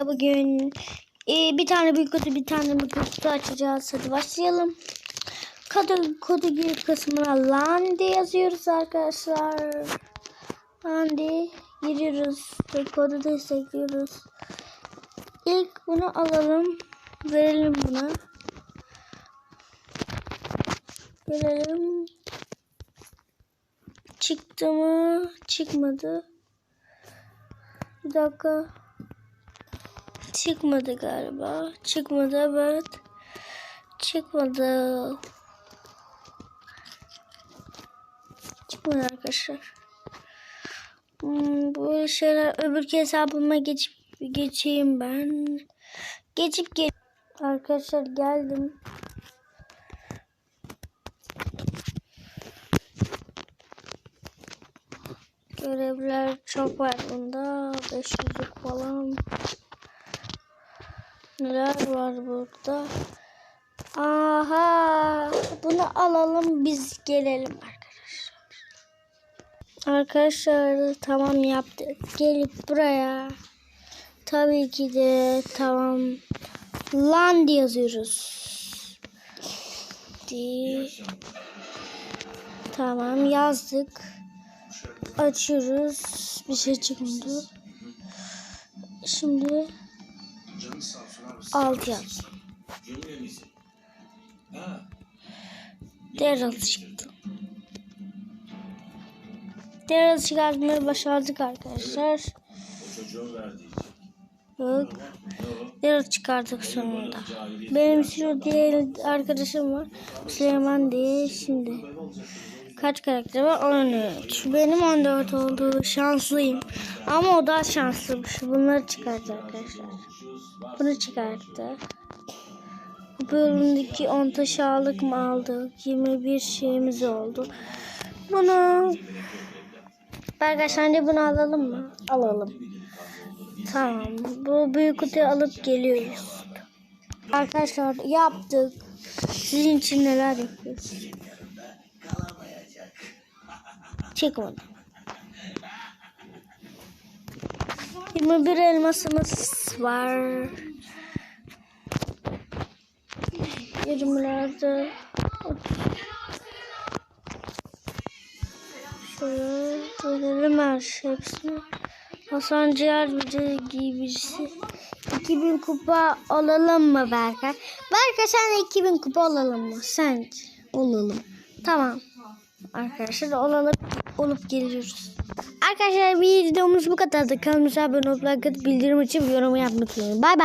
Bugün e, bir tane büyük kutu bir tane büyük kutu açacağız. Hadi başlayalım. Kodu, kodu gir kısmına Landi yazıyoruz arkadaşlar. Landi giriyoruz. Kodu destekliyoruz. İlk bunu alalım. Verelim buna. Verelim. Çıktı mı? Çıkmadı. Bir dakika. Çıkmadı galiba. Çıkmadı evet. Çıkmadı. Çıkmadı arkadaşlar. Hmm, böyle şeyler öbürki hesabıma geçip geçeyim ben. Geçip geç. Arkadaşlar geldim. Görevler çok var bunda. 500'lük falan. Neler var burada? Aha! Bunu alalım biz gelelim arkadaşlar. Arkadaşlar tamam yaptık. Gelip buraya tabii ki de tamam land yazıyoruz. Di. Tamam yazdık. Açıyoruz. Bir şey çıkmadı. Şimdi Canın sağ olsun abi. alt yaz. Daryl çıktı. Daryl çıkartmayı başardık arkadaşlar. Verdiği. Yok. Daryl çıkardık sonunda. Benim şu diğer arkadaşım var. Süleyman diye şimdi. Kaç karakter var? 13. Benim 14 olduğu şanslıyım. Ama o daha şanslıymış. Bunları çıkarttı arkadaşlar. Bunu çıkarttı. Bu bölümdeki 10 taş aldık mı aldık. 21 şeyimiz oldu. Bunu Arkadaşlar de bunu alalım mı? Alalım. Tamam. Bu büyük kutuyu alıp geliyoruz. Arkadaşlar yaptık. Sizin için neler yapıyoruz? Çıkmadı. 21 elmasımız var. 20'lerde Şöyle verelim her şey hepsini. Hasan Ciğer bir giybisi. 2000 kupa olalım mı Berkay? Berkay sen de 2000 kupa olalım mı? Sence olalım. Tamam. Arkadaşlar olalım olup geliyoruz. Arkadaşlar videomuz bu kadardı. Kanalımıza abone olup like atıp bildirim açıp yorum yapmayı unutmayın. Bay bay.